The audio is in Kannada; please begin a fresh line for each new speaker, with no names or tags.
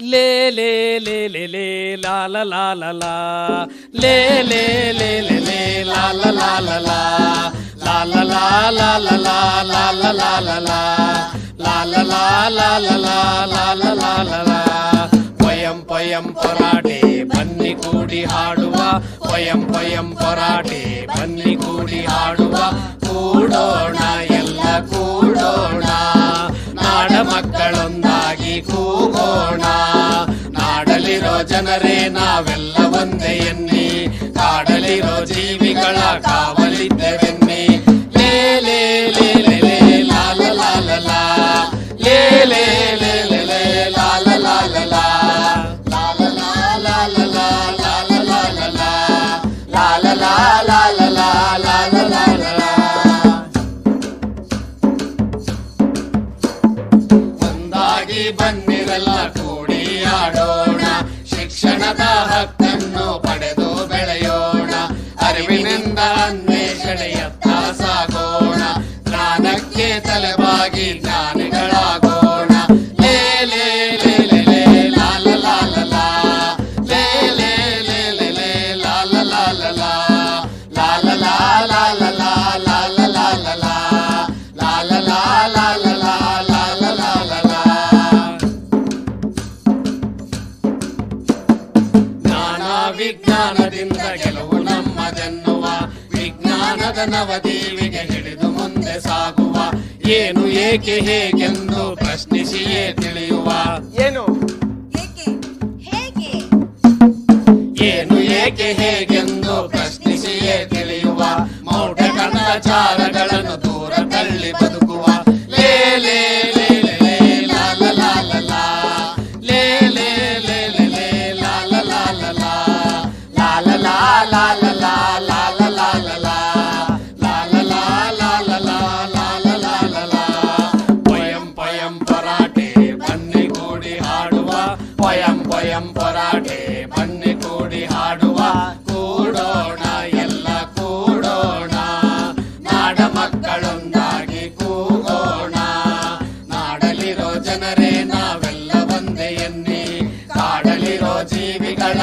ಲೇ ಲೇ ಲೇ ಲೇ ಲೇ ಲಾ ಲ ಲಾ ಲ ಲಾ ಲೇ ಲೇ ಲೇ ಲೇ ಲೇ ಲಾ ಲ ಲಾ ಲ ಲಾ ಲಾ ಲ ಲಾ ಲಾ ಲ ಲಾ ಲಾ ಲ ಲಾ ಲ ಲಾ ಲಾ ಲ ಲಾ ಲಾ ಲ ಲಾ ಲಾ ಲ ಲಾ ಲ ಲಾ ಪಯಂ ಪಯಂ ಪೊರಾಟೆ ಬನ್ನಿ ಕೂಡಿ ಹಾಡುವ ಪಯಂ ಪಯಂ ಪೊರಾಟೆ ಬನ್ನಿ ಕೂಡಿ ಹಾಡುವ ಕೂಡೋಣ ಎಲ್ಲ ಕೂಡೋಣ ನಾಡ ಮಕ್ಕಳೊಂದಾಗಿ ಕೂಗೋಣ ನಾಡಲಿರೋ ಜನರೇ ನಾವೆಲ್ಲ ಒಂದೇ ಎನ್ನಿ ಕಾಡಲಿರೋ ಜೀವಿಗಳ ಕಾವಲಿದ್ದೆವೆನ್ನಿ ಲೇ ಲೇ ಲೇ ಲೇ ಲೇ ಲಾಲ ಲಾಲ ಲಾ ಲೇ ಲೇ ಲೇ ಲೇ ಲೇ ಲಾ ಲ ಲಾ ಲ ಲಾಲ ಲಾಲ ಲ ಲಾ ಲಾ ಲ ಲಾ ಲಾ ಲ ಲಾ ಲಾ ಒಂದಾಗಿ ಬನ್ನಿರಲ್ಲ ಕೂಡಿ ಆಡೋಣ ಶಿಕ್ಷಣದ ಹಕ್ಕನ್ನು ಪಡೆದು ಬೆಳೆಯೋಣ. ಅರಿವಿನಿಂದ ಅನ್ವೇಷಣೆಯತ್ತ ಸಾಗೋಣ. ಜ್ಞಾನಕ್ಕೆ ತಲೆಬಾಗಿ ಜ್ಞಾನಿಗಳಾಗೋಣ ವಿಜ್ಞಾನದಿಂದ ಗೆಲುವು ನಮ್ಮದೆನ್ನುವ ವಿಜ್ಞಾನದ ನವದೇವಿಗೆ ಹಿಡಿದು ಮುಂದೆ ಸಾಗುವ ಏನು ಏಕೆ ಹೇಗೆಂದು ಪ್ರಶ್ನಿಸಿಯೇ ತಿಳಿಯುವ.
ಏನು?
ಏನು ಏಕೆ ಹೇಗೆಂದು ಪ್ರಶ್ನಿಸಿಯೇ ತಿಳಿಯುವ ಮೌಢ ಕಂದಾಚಾರಗಳನ್ನು ದೂರ ಸ್ವಯಂ ಸ್ವಯಂ ಪರಾಟೆ ಬನ್ನಿ ಕೂಡಿ ಹಾಡುವ. ಕೂಡೋಣ, ಎಲ್ಲ ಕೂಡೋಣ. ನಾಡ ಮಕ್ಕಳೊಂದಾಗಿ ಕೂಗೋಣ. ನಾಡಲಿರೋ ಜನರೇ, ನಾವೆಲ್ಲ ಒಂದೇ ಎನ್ನಿ. ಕಾಡಲಿರೋ ಜೀವಿಗಳ